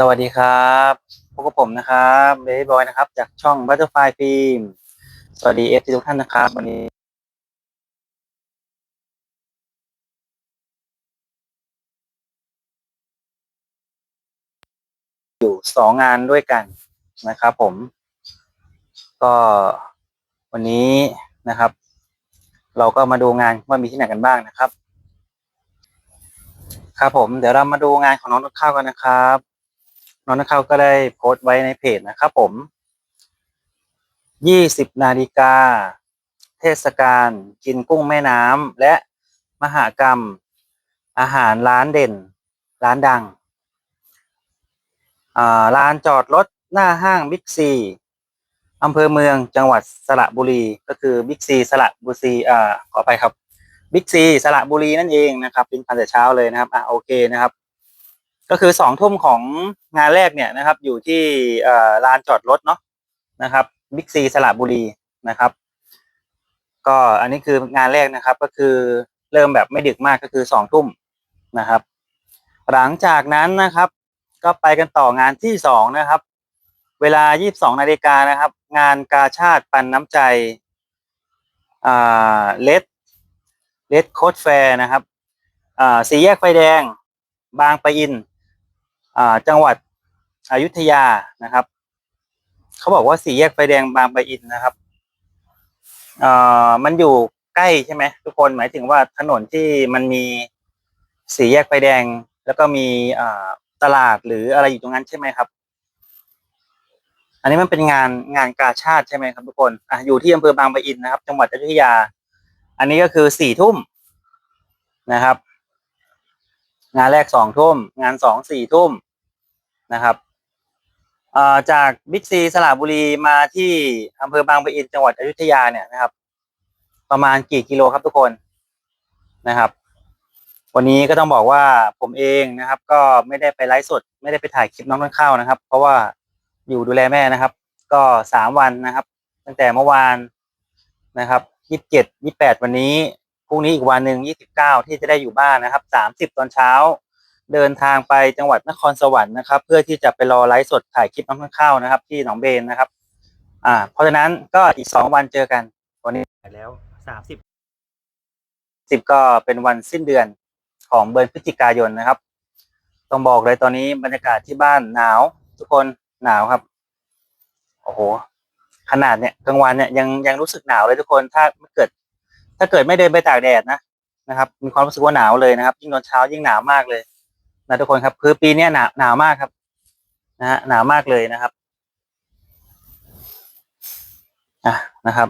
สวัสดีครับพบกับผมนะครับเบย์บอยนะครับ จากช่อง Butterfly Film สวัสดีเอฟทุกท่านนะครับ วันนี้ อยู่สองงานด้วยกันนะครับผม ก็วันนี้นะครับ เราก็มาดูงานว่ามีที่ไหนกันบ้างนะครับ ครับผมเดี๋ยวเรามาดูงานของน้องต้นข้าวกันนะครับ น้องนักข่าวก็ได้โพสต์ไว้ในเพจนะครับผม20นาฬิกา เทศกาลกินกุ้งแม่น้ำและมหากรรม อาหารร้านเด่น ร้านดังอ่าลานจอดรถหน้าห้างบิ๊กซีอำเภอเมืองจังหวัดสระบุรี ก็คือบิ๊กซีสระบุรีอ่าขอไปครับบิ๊กซีสระบุรีนั่นเองนะครับ เป็นพันแต่เช้าเลยนะครับอ่าโอเคนะครับ ก็คือสองทุ่มของงานแรกเนี่ยนะครับ อยู่ที่ลานจอดรถเนาะนะครับบิ๊กซีสระบุรีนะครับ ก็อันนี้คืองานแรกนะครับ ก็คือเริ่มแบบไม่ดึกมากก็คือสองทุ่มนะครับ หลังจากนั้นนะครับ ก็ไปกันต่องานที่สองนะครับ เวลา22นาฬิกานะครับ งานกาชาติปันน้ำใจอ่าเลดเลดโคดแฟร์นะครับอ่าสีแยกไฟแดงบางปะอิน จังหวัดอยุธยานะครับ เขาบอกว่าสี่แยกไฟแดงบางปะอินนะครับมันอยู่ใกล้ใช่ไหมทุกคนหมายถึงว่าถนนที่มันมีสี่แยกไฟแดง แล้วก็มีตลาดหรืออะไรอยู่ตรงนั้นใช่ไหมครับ อันนี้มันเป็นงานงานกาชาติใช่ไหมครับทุกคนออยู่ที่อำเภอบางปะอินนะครับ จังหวัดอยุธยา อันนี้ก็คือสี่ทุ่มนะครับ งานแรกสองทุ่ม งานสองสี่ทุ่ม นะครับจากบิ๊กซีสระบุรีมาที่อำเภอบางปะอินจังหวัดอยุธยาเนี่ยนะครับ ประมาณกี่กิโลครับทุกคนนะครับ วันนี้ก็ต้องบอกว่าผมเองนะครับ ก็ไม่ได้ไปไลฟ์สด ไม่ได้ไปถ่ายคลิปน้องต้นข้าวนะครับ เพราะว่าอยู่ดูแลแม่นะครับ ก็สามวันนะครับ ตั้งแต่เมื่อวานนะครับยี่สิบเจ็ดยี่แปดวันนี้พรุ่งนี้อีกวันหนึ่งยี่สิบเก้าที่จะได้อยู่บ้านนะครับสามสิบตอนเช้า เดินทางไปจังหวัดนครสวรรค์นะครับ เพื่อที่จะไปรอไลฟ์สดถ่ายคลิปน้องต้นข้าวนะครับ ที่หนองเบนนะครับ อ่า เพราะฉะนั้นก็อีกสองวันเจอกันวันนี้แล้วสามสิบสิบก็เป็นวันสิ้นเดือนของเดือนพฤศจิกายนนะครับ ต้องบอกเลยตอนนี้บรรยากาศที่บ้านหนาว ทุกคนหนาวครับ โอ้โห ขนาดเนี่ยกลางวันเนี่ยยังยังรู้สึกหนาวเลยทุกคนถ้าไม่เกิด ถ้าเกิดไม่เดินไปตากแดดนะนะครับ มีความรู้สึกว่าหนาวเลยนะครับ ยิ่งตอนเช้ายิ่งหนาวมากเลย นะทุกคนครับ คือปีเนี้ยหนาวหนาวมากครับ นะฮะหนาวมากเลยนะครับอะนะครับ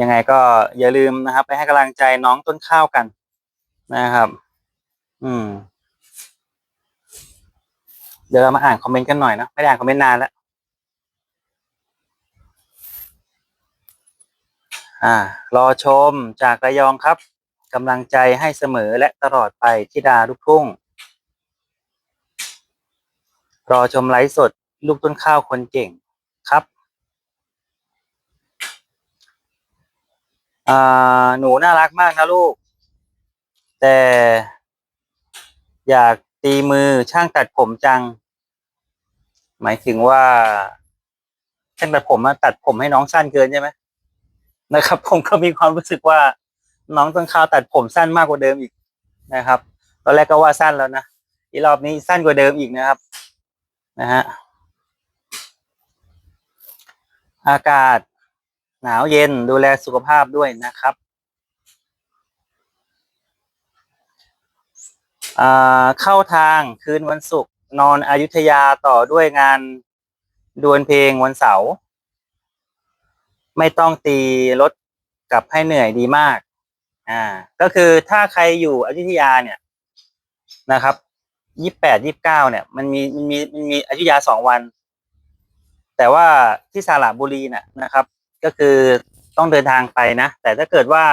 ยังไงก็อย่าลืมนะครับ ไปให้กำลังใจน้องต้นข้าวกันนะครับ อืม เดี๋ยวเรามาอ่านคอมเมนต์กันหน่อยนะไม่ได้อ่านคอมเมนต์นานแล้วอ่า รอชมจากระยองครับกำลังใจให้เสมอและตลอดไปที่ดาลูกทุ่ง รอชมไลฟ์สดลูกต้นข้าวคนเก่งครับหนูน่ารักมากนะลูก แต่ อยากตีมือช่างตัดผมจัง หมายถึงว่าช่างตัดผมมาตัดผมให้น้องสั้นเกินใช่ไหมนะครับ ผมก็มีความรู้สึกว่าน้องต้นข้าวตัดผมสั้นมากกว่าเดิมอีกนะครับตอนแรกก็ว่าสั้นแล้วนะอีรอบนี้สั้นกว่าเดิมอีกนะครับ นะฮะ อากาศหนาวเย็นดูแลสุขภาพด้วยนะครับอ่าเข้าทางคืนวันศุกร์นอนอายุทยาต่อด้วยงานดวลเพลงวันเสาร์ไม่ต้องตีรถกลับให้เหนื่อยดีมาก อ่า ก็คือถ้าใครอยู่อยุธยาเนี่ยนะครับ ยี่แปดยี่บเก้าเนี่ย มันมีมันมีมันมีอยุธยาสองวัน แต่ว่าที่สระบุรีน่ะนะครับ ก็คือต้องเดินทางไปนะ แต่ถ้าเกิดว่า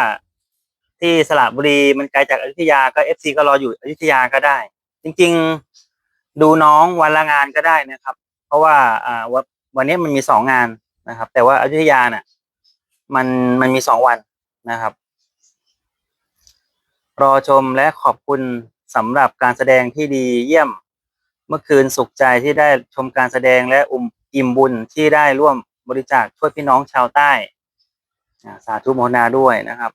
ที่สระบุรีมันไกลจากอยุธยาก็เอฟซีก็รออยู่อยุธยาก็ได้ จริง ๆดูน้องวันละงานก็ได้นะครับ เพราะว่าอ่าวันวันนี้มันมีสองงานนะครับ แต่ว่าอยุธยาน่ะ มันมันมีสองวันนะครับ รอชมและขอบคุณ สำหรับการแสดงที่ดีเยี่ยม เมื่อคืนสุขใจที่ได้ชมการแสดงและอุ่มอิ่มบุญที่ได้ร่วมบริจาคช่วยพี่น้องชาวใต้สาธุโมนาด้วยนะครับ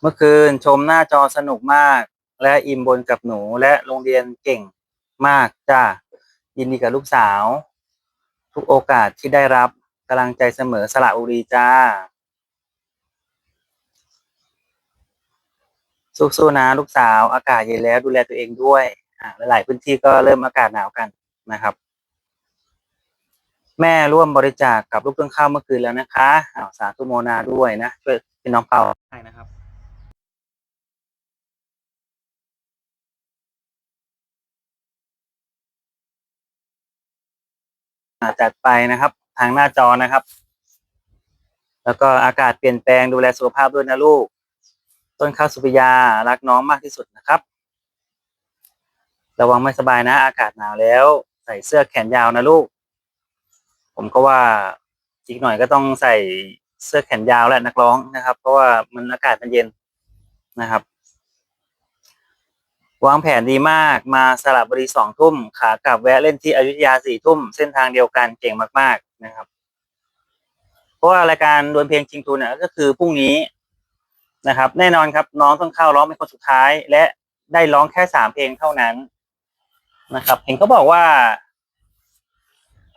เมื่อคืนชมหน้าจอสนุกมาก และอิ่มบุญกับหนูและโรงเรียนเก่งมากจ้ายินดีกับลูกสาว ทุกโอกาสที่ได้รับกำลังใจเสมอสละอุรีจ้า สู้ๆนะลูกสาวอากาศเย็นแล้วดูแลตัวเองด้วย อ่าหลายๆพื้นที่ก็เริ่มอากาศหนาวกันนะครับ แม่ร่วมบริจาคกับลูกต้นข้าวเมื่อคืนแล้วนะคะอ้าวสาธุโมนาด้วยนะช่วยพี่น้องเป่าให้นะครับจัดไปนะครับ ทางหน้าจอนะครับ แล้วก็อากาศเปลี่ยนแปลงดูแลสุขภาพด้วยนะลูก ต้นข้าวสุปิยารักน้องมากที่สุดนะครับ ระวังไม่สบายนะ อากาศหนาวแล้ว ใส่เสื้อแขนยาวนะลูก ผมก็ว่าอีกหน่อยก็ต้องใส่เสื้อแขนยาวแหละนักร้องนะครับ เพราะว่ามันอากาศมันเย็นนะครับ วางแผนดีมากมาสระบุรีสองทุ่มขากลับแวะเล่นที่อยุธยาสี่ทุ่มเส้นทางเดียวกันเก่งมาก ๆนะครับ เพราะว่ารายการดวลเพลงชิงทุนเนี่ยก็คือพรุ่งนี้ นะครับ แน่นอนครับน้องต้องเข้าร้องเป็นคนสุดท้าย และได้ร้องแค่สามเพลงเท่านั้นนะครับ เห็นเขาบอกว่า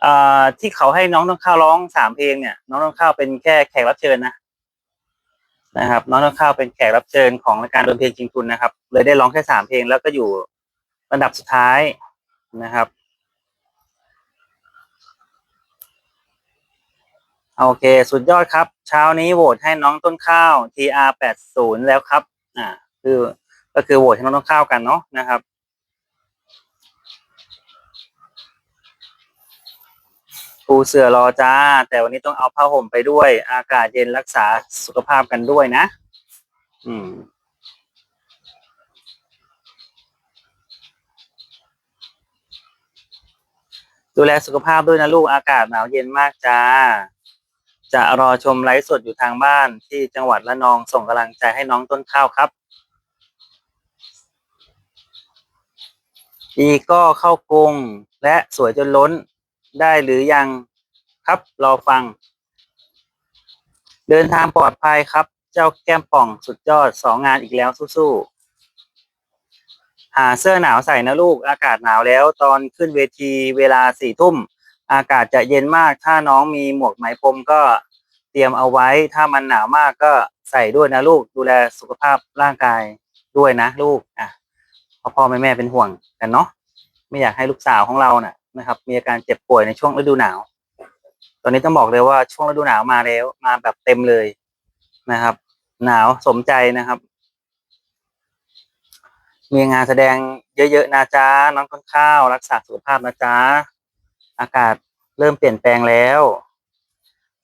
อ่าที่เขาให้น้องต้องเข้าร้องสามเพลงเนี่ย น้องต้องเข้าเป็นแค่แขกรับเชิญนะนะครับ น้องต้องเข้าเป็นแขกรับเชิญของรายการดวลเพลงชิงทุนนะครับ เลยได้ร้องแค่สามเพลงแล้วก็อยู่ระดับสุดท้ายนะครับโอเค สุดยอดครับ เช้านี้โหวตให้น้องต้นข้าว TR 80แล้วครับ อ่า คือก็คือโหวตให้น้องต้นข้าวกันเนาะนะครับปูเสือรอจ้า แต่วันนี้ต้องเอาผ้าห่มไปด้วย อากาศเย็นรักษาสุขภาพกันด้วยนะ อืมดูแลสุขภาพด้วยนะลูกอากาศหนาวเย็นมากจ้า จะรอชมไลฟ์สดอยู่ทางบ้านที่จังหวัดละนองส่งกำลังใจให้น้องต้นข้าวครับ อีก็เข้ากรุงและสวยจนล้นได้หรือยังครับรอฟัง เดินทางปลอดภัยครับ เจ้าแก้มป่องสุดยอดสองงานอีกแล้วสู้ๆหาเสื้อหนาวใส่นะลูกอากาศหนาวแล้วตอนขึ้นเวทีเวลาสี่ทุ่ม อากาศจะเย็นมาก ถ้าน้องมีหมวกไหมพรมก็เตรียมเอาไว้ ถ้ามันหนาวมากก็ใส่ด้วยนะลูก ดูแลสุขภาพร่างกายด้วยนะลูกอะพ่อพ่อแม่แม่เป็นห่วงกันเนาะ ไม่อยากให้ลูกสาวของเราน่ะนะครับ มีอาการเจ็บป่วยในช่วงฤดูหนาว ตอนนี้ต้องบอกเลยว่าช่วงฤดูหนาวมาแล้ว มาแบบเต็มเลยนะครับ หนาวสมใจนะครับ มีงานแสดงเยอะๆนะจ๊ะน้องต้นข้าว รักษาสุขภาพนะจ๊ะ อากาศเริ่มเปลี่ยนแปลงแล้ว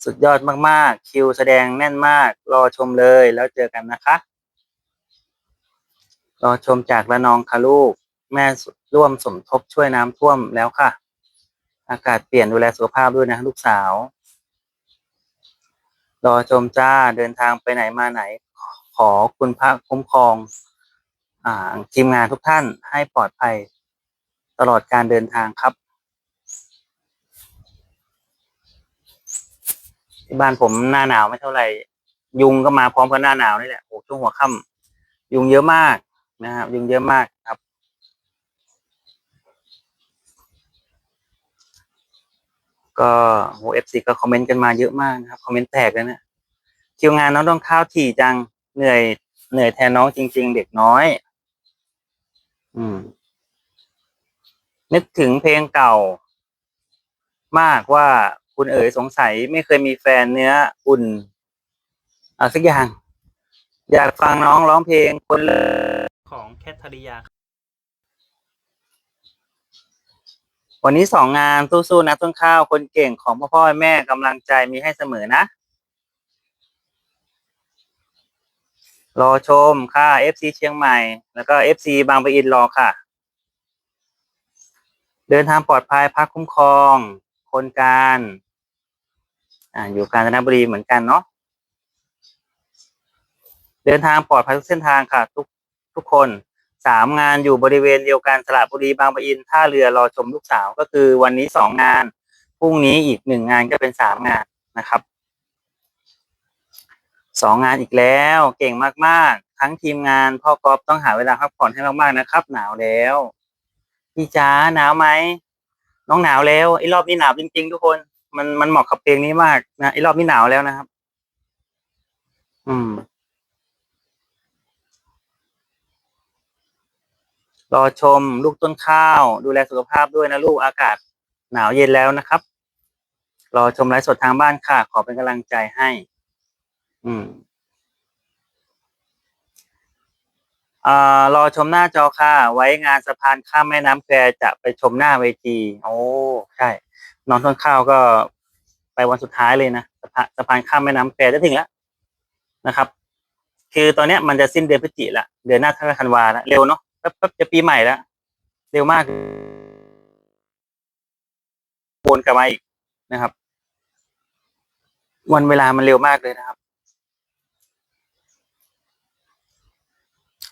สุดยอดมากๆ คิวแสดงแน่นมาก รอชมเลยแล้วเจอกันนะคะ รอชมจากระนองค่ะลูก แม่ร่วมสมทบช่วยน้ำท่วมแล้วค่ะ อากาศเปลี่ยนดูแลสุขภาพด้วยนะลูกสาว รอชมจ้าเดินทางไปไหนมาไหน ขอคุณพระคุ้มครองอทีมงานทุกท่านให้ปลอดภัยตลอดการเดินทางครับ ที่บ้านผมหน้าหนาวไม่เท่าไหร่ ยุงก็มาพร้อมกับหน้าหนาวนี่แหละโอ้ช่วงหัวค่ำยุงเยอะมากนะครับ ยุงเยอะมากครับ ก็โหเอฟซีก็คอมเมนต์กันมาเยอะมากนะครับคอมเมนต์แตกเลยเนะคิวงานน้องต้องข้าวถี่จังเหนื่อย เหนื่อยแทนน้องจริง ๆ เด็กน้อย อืม นึกถึงเพลงเก่ามากว่า คุณเอ๋ยสงสัยไม่เคยมีแฟนเนื้ออุ่นเอาสักอย่าง อยากฟังน้องร้องเพลงคนเลิศของแคทริยา วันนี้สองงานสู้ๆนะต้นข้าวคนเก่งของพ่อพ่อแม่กำลังใจมีให้เสมอนะ รอชมค่ะ FC เชียงใหม่ แล้วก็ FC บางปะอินรอค่ะ เดินทางปลอดภัยพักคุ้มครอง คนการ อ่าอยู่กาญจนบุรีเหมือนกันเนาะเดินทางปลอดภัยทุกเส้นทางค่ะ ทุกทุกคนสามงานอยู่บริเวณเดียวกันสระบุรีบางปะอินท่าเรือรอชมลูกสาวก็คือวันนี้สองงานพรุ่งนี้อีกหนึ่งงานก็เป็นสามงานนะครับสองงานอีกแล้วเก่งมากๆ ทั้งทีมงานพ่อกอฟต้องหาเวลาพักผ่อนให้มากๆนะครับ หนาวแล้วพี่จ๋าหนาวไหมน้องหนาวแล้วไอ้รอบนี้หนาวจริงๆทุกคน มันมันเหมาะกับเพลงนี้มากนะไอ้รอบนี้หนาวแล้วนะครับ อืม รอชมลูกต้นข้าว ดูแลสุขภาพด้วยนะลูกอากาศหนาวเย็นแล้วนะครับ รอชมไลฟ์สดทางบ้านค่ะ ขอเป็นกำลังใจให้ อืมอ่ารอชมหน้าจอค่ะ ไว้งานสะพานข้ามแม่น้ำแควจะไปชมหน้าเวที โอ้ ใช่ นองต้นข้าวก็ไปวันสุดท้ายเลยนะสะพานสะพานข้ามแม่น้ำแควจะถึงแล้วนะครับ คือตอนเนี้ยมันจะสิ้นเดือนพฤศจิละเดือนหน้าถ้าธันวาแล้วเร็วเนาะแป๊บๆจะปีใหม่แล้วเร็วมากวนกลับมาอีกนะครับ วันเวลามันเร็วมากเลยนะครับ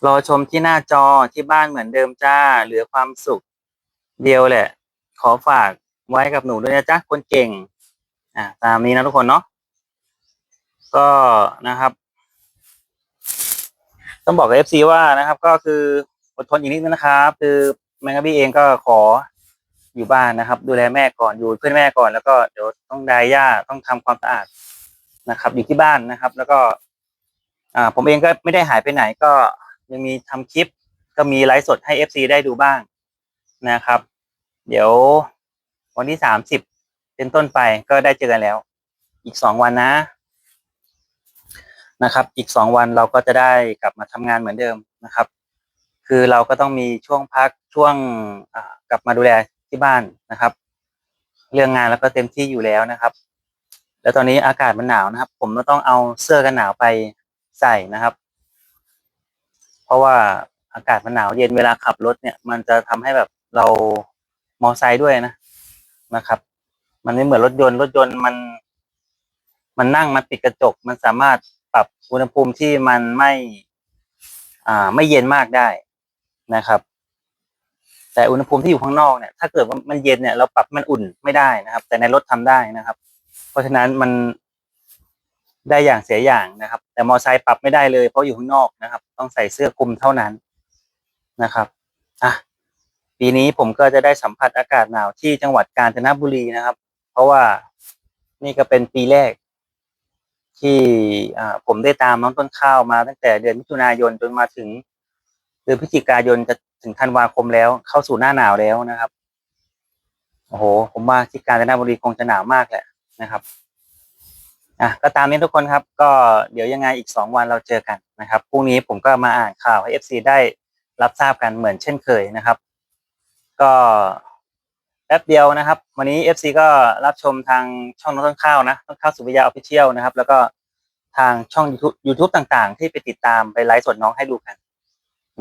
รอชมที่หน้าจอที่บ้านเหมือนเดิมจ้า เหลือความสุขเดียวแหละ ขอฝาก ไว้กับหนูด้วยนะจ๊ะคนเก่ง อ่าตามนี้นะทุกคนเนาะก็นะครับ ต้องบอกกับเอฟซีว่านะครับ ก็คืออดทนอีกนิดนึงนะครับ คือแมงกะบี้เองก็ขออยู่บ้านนะครับ ดูแลแม่ก่อนอยู่เพื่อนแม่ก่อนแล้วก็เดี๋ยวต้องดายหญ้าต้องทำความสะอาดนะครับ อยู่ที่บ้านนะครับ แล้วก็อ่าผมเองก็ไม่ได้หายไปไหนก็ยังมีทำคลิป ก็มีไลฟ์สดให้เอฟซีได้ดูบ้างนะครับ เดี๋ยว วันที่สามสิบเป็นต้นไปก็ได้เจอกันแล้ว อีกสองวันนะ นะครับ อีกสองวันเราก็จะได้กลับมาทำงานเหมือนเดิมนะครับ คือเราก็ต้องมีช่วงพักช่วงกลับมาดูแลที่บ้านนะครับ เรื่องงานแล้วก็เต็มที่อยู่แล้วนะครับ แล้วตอนนี้อากาศมันหนาวนะครับ ผมก็ต้องเอาเสื้อกันหนาวไปใส่นะครับ เพราะว่าอากาศมันหนาวเย็นเวลาขับรถเนี่ย มันจะทำให้แบบเรามอไซค์ด้วยนะ นะครับ มันไม่เหมือนรถยนต์ รถยนต์มัน มันนั่งมันปิดกระจก มันสามารถปรับอุณหภูมิที่มันไม่ อ่า ไม่เย็นมากได้นะครับ แต่อุณหภูมิที่อยู่ข้างนอกเนี่ย ถ้าเกิดว่ามันเย็นเนี่ยเราปรับมันอุ่นไม่ได้นะครับ แต่ในรถทำได้นะครับ เพราะฉะนั้นมันได้อย่างเสียอย่างนะครับ แต่มอไซค์ปรับไม่ได้เลยเพราะอยู่ข้างนอกนะครับ ต้องใส่เสื้อคลุมเท่านั้นนะครับอะ ปีนี้ผมก็จะได้สัมผัสอากาศหนาวที่จังหวัดกาญจนบุรีนะครับ เพราะว่านี่ก็เป็นปีแรก ที่ผมได้ตามน้องต้นข้าวมาตั้งแต่เดือนมิถุนายนจนมาถึงเดือนพฤศจิกายนจะถึงธันวาคมแล้ว เข้าสู่หน้าหนาวแล้วนะครับโอ้โห ผมว่าที่กาญจนบุรีคงจะหนาวมากแหละนะครับอะก็ตามนี้ทุกคนครับ ก็เดี๋ยวยังไงอีกสองวันเราเจอกันนะครับพรุ่งนี้ผมก็มาอ่านข่าวให้เอฟซีได้รับทราบกันเหมือนเช่นเคยนะครับ ก็แป๊บเดียวนะครับ วันนี้ FC ก็รับชมทางช่องน้องต้นข้าวนะต้นข้าวสุริยาออฟฟิเชียลนะครับ แล้วก็ทางช่อง YouTube, YouTube ต่างๆ ที่ไปติดตามไปไลฟ์สดน้องให้ดูกัน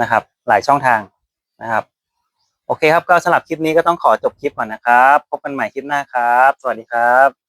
นะครับ หลายช่องทางนะครับ โอเคครับก็สำหรับคลิปนี้ก็ต้องขอจบคลิปก่อนนะครับ พบกันใหม่คลิปหน้าครับ สวัสดีครับ